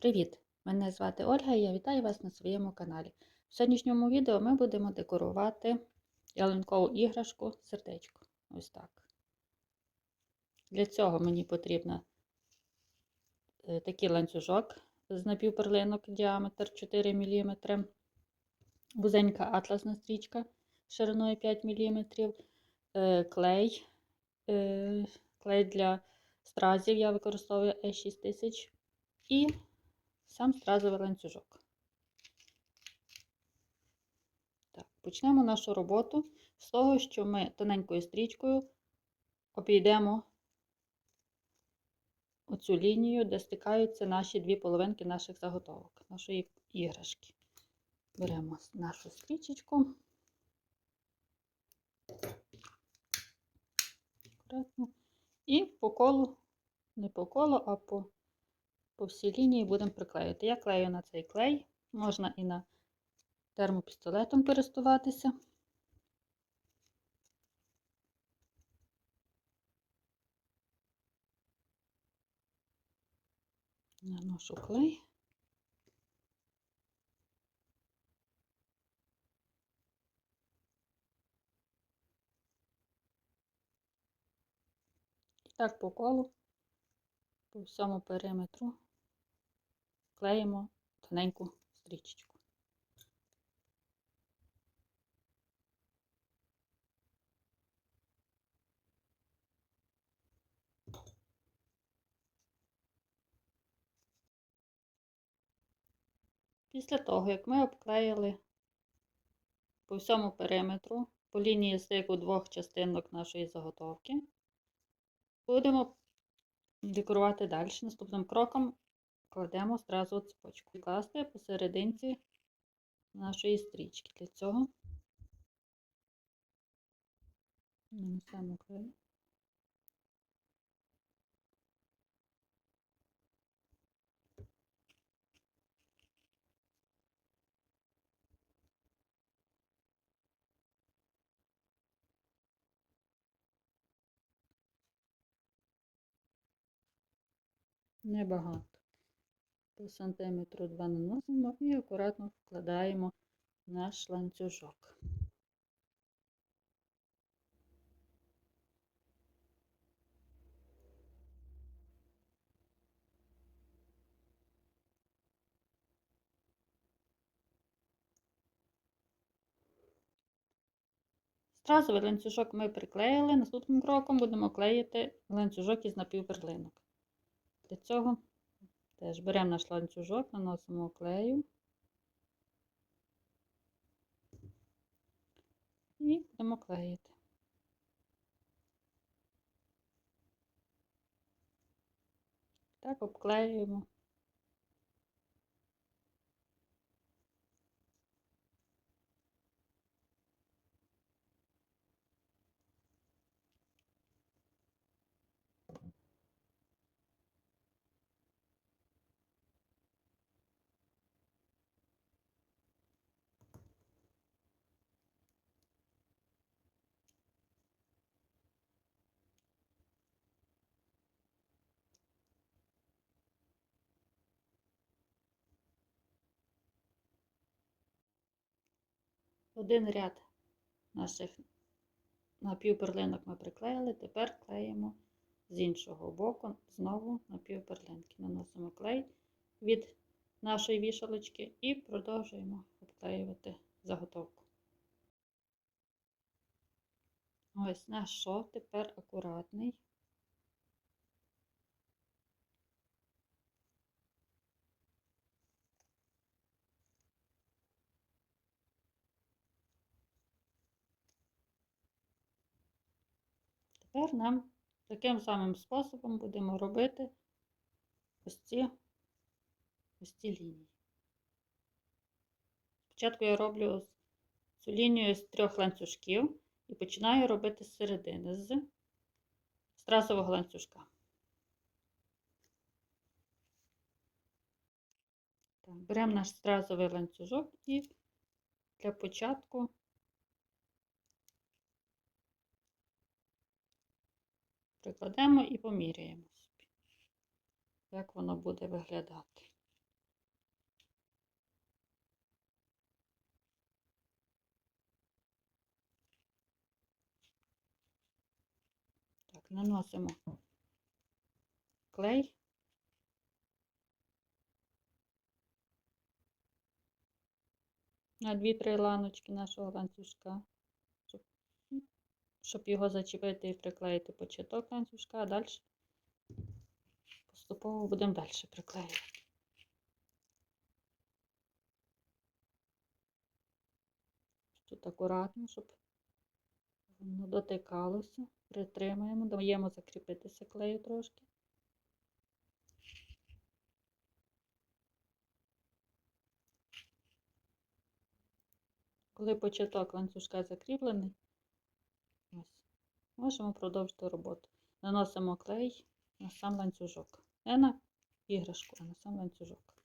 Привіт! Мене звати Ольга і я вітаю вас на своєму каналі. В сьогоднішньому відео ми будемо декорувати ялинкову іграшку сердечко. Ось так. Для цього мені потрібно е, такий ланцюжок з напівперлинок діаметр 4 мм, вузенька атласна стрічка шириною 5 мм, е, клей, е, клей для стразів я використовую E6000 і сам стразовий ланцюжок. Так, Почнемо нашу роботу з того, що ми тоненькою стрічкою обійдемо оцю лінію, де стикаються наші дві половинки наших заготовок, нашої іграшки. Беремо нашу стрічечку. І по колу, не по колу, а по по всій лінії будемо приклеювати. Я клею на цей клей, можна і на термопістолетом користуватися. Наношу клей. Так по колу, по всьому периметру клеїмо тоненьку стрічечку. Після того, як ми обклеїли по всьому периметру, по лінії стику двох частинок нашої заготовки, будемо декорувати далі. Наступним кроком кладемо одразу цепочку. Класти посерединці нашої стрічки. Для цього нанесемо клей. Небагато. По сантиметру два наносимо і акуратно вкладаємо наш ланцюжок. Стразовий ланцюжок ми приклеїли. Наступним кроком будемо клеїти ланцюжок із напівперлинок. Для цього Теж беремо наш ланцюжок, наносимо клею і будемо клеїти. Так, обклеюємо. Один ряд наших напівперлинок ми приклеїли, тепер клеїмо з іншого боку знову напівперлинки. Наносимо клей від нашої вішалочки і продовжуємо обклеювати заготовку. Ось наш шов тепер акуратний. Тепер нам таким самим способом будемо робити ось ці, ось ці лінії. Спочатку я роблю цю лінію з трьох ланцюжків і починаю робити з середини з стразового ланцюжка. Беремо наш стразовий ланцюжок і для початку прикладемо і поміряємо собі, як воно буде виглядати. Так, наносимо клей. На 2-3 ланочки нашого ланцюжка щоб його зачепити і приклеїти початок ланцюжка, а далі поступово будемо далі приклеювати. Тут акуратно, щоб воно дотикалося. Притримуємо, даємо закріпитися клею трошки. Коли початок ланцюжка закріплений, ось, можемо продовжити роботу. Наносимо клей на сам ланцюжок. Не на іграшку, а на сам ланцюжок.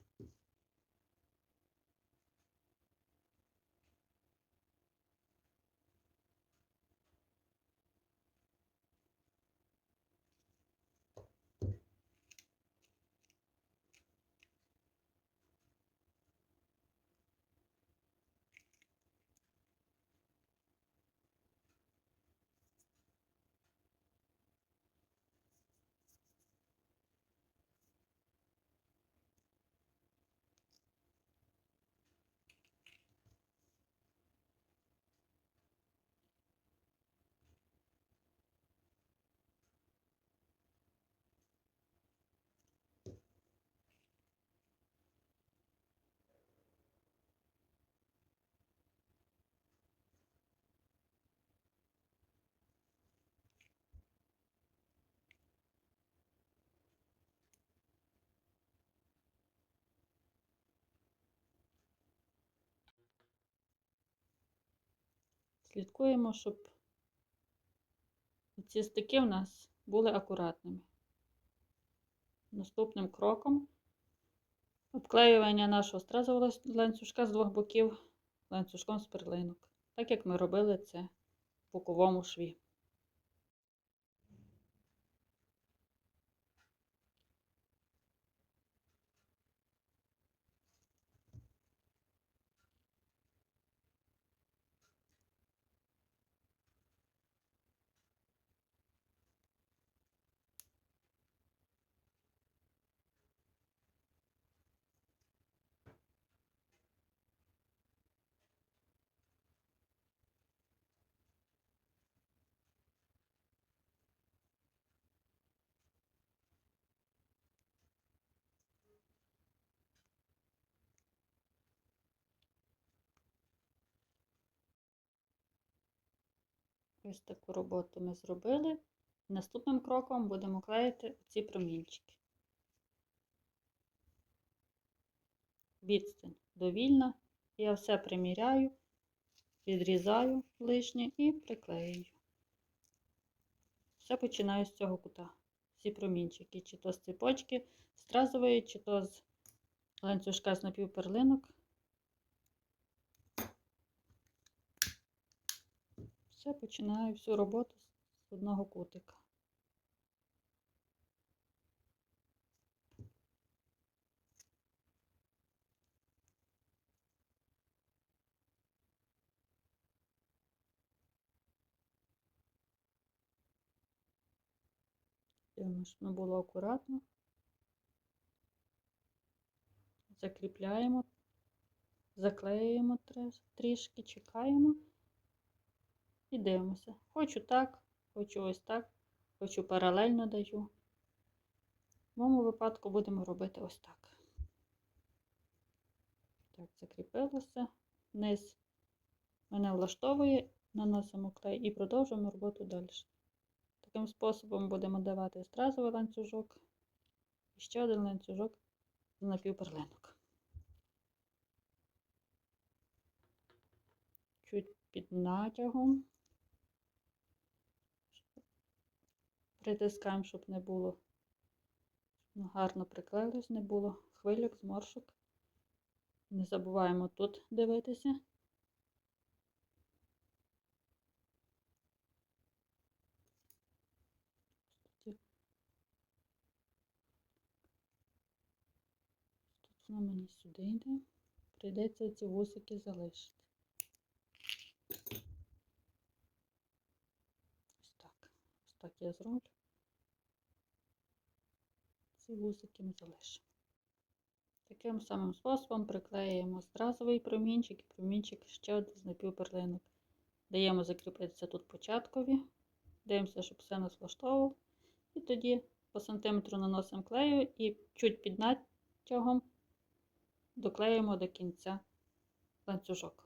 Слідкуємо, щоб ці стики в нас були акуратними. Наступним кроком обклеювання нашого стразового ланцюжка з двох боків ланцюжком з перлинок, так як ми робили це в боковому шві. Ось таку роботу ми зробили. Наступним кроком будемо клеїти ці промінчики. Відстань довільна. Я все приміряю, відрізаю лишнє і приклеюю. Все починаю з цього кута. Всі промінчики, чи то з цепочки стразової, чи то з ланцюжка з напівперлинок. Все, починаю всю роботу з одного кутика. Щоб було акуратно. Закріпляємо, заклеюємо трішки, чекаємо. І дивимося. Хочу так, хочу ось так, хочу паралельно даю. В моєму випадку будемо робити ось так. Так, закріпилося. Низ мене влаштовує, наносимо клей і продовжуємо роботу далі. Таким способом будемо давати стразовий ланцюжок і ще один ланцюжок з напівперлинок. Чуть під натягом. Притискаємо, щоб не було, щоб гарно приклеїлось, не було хвильок, зморшок. Не забуваємо тут дивитися. Тут воно мені сюди йде. Прийдеться ці вусики залишити. Ось так. Ось так я зроблю. Ці вусики ми залишимо. Таким самим способом приклеюємо стразовий промінчик і промінчик ще один з напівперлинок. Даємо закріпитися тут початкові. Дивимося, щоб все нас влаштовувало. І тоді по сантиметру наносимо клею і чуть під натягом доклеюємо до кінця ланцюжок.